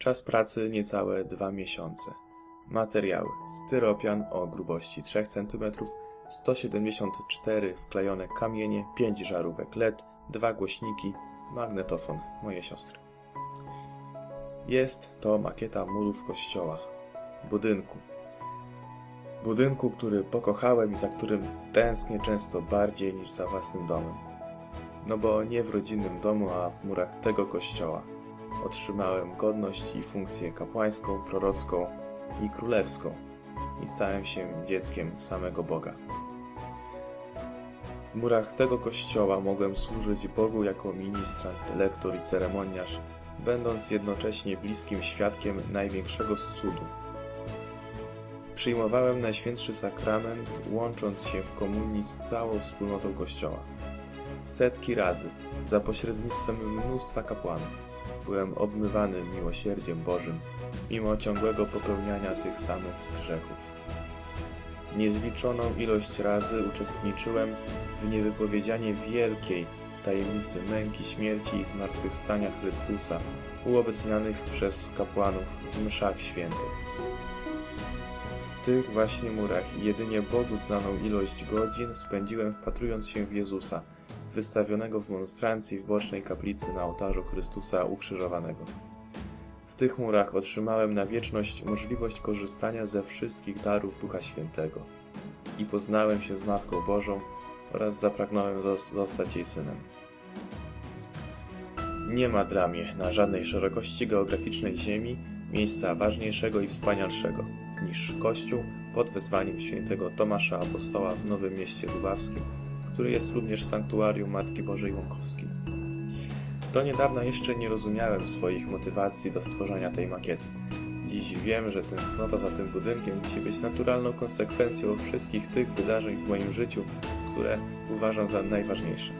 Czas pracy niecałe dwa miesiące. Materiały: styropian o grubości 3 cm, 174 wklejone kamienie, 5 żarówek LED, dwa głośniki, magnetofon mojej siostry. Jest to makieta murów kościoła, budynku. Budynku, który pokochałem i za którym tęsknię często bardziej niż za własnym domem. No bo nie w rodzinnym domu, a w murach tego kościoła otrzymałem godność i funkcję kapłańską, prorocką i królewską i stałem się dzieckiem samego Boga. W murach tego kościoła mogłem służyć Bogu jako ministrant, lektor i ceremoniarz, będąc jednocześnie bliskim świadkiem największego z cudów. Przyjmowałem Najświętszy Sakrament, łącząc się w komunii z całą wspólnotą Kościoła. Setki razy, za pośrednictwem mnóstwa kapłanów, byłem obmywany miłosierdziem Bożym, mimo ciągłego popełniania tych samych grzechów. Niezliczoną ilość razy uczestniczyłem w niewypowiedzianie wielkiej tajemnicy męki, śmierci i zmartwychwstania Chrystusa, uobecnianych przez kapłanów w mszach świętych. W tych właśnie murach jedynie Bogu znaną ilość godzin spędziłem wpatrując się w Jezusa, wystawionego w monstrancji w bocznej kaplicy na ołtarzu Chrystusa ukrzyżowanego. W tych murach otrzymałem na wieczność możliwość korzystania ze wszystkich darów Ducha Świętego i poznałem się z Matką Bożą oraz zapragnąłem zos- zostać jej synem. Nie ma dla mnie na żadnej szerokości geograficznej Ziemi miejsca ważniejszego i wspanialszego niż Kościół pod wezwaniem świętego Tomasza Apostoła w Nowym Mieście Lubawskim, który jest również sanktuarium Matki Bożej Łąkowskiej. Do niedawna jeszcze nie rozumiałem swoich motywacji do stworzenia tej makiety. Dziś wiem, że tęsknota za tym budynkiem musi być naturalną konsekwencją wszystkich tych wydarzeń w moim życiu, które uważam za najważniejsze.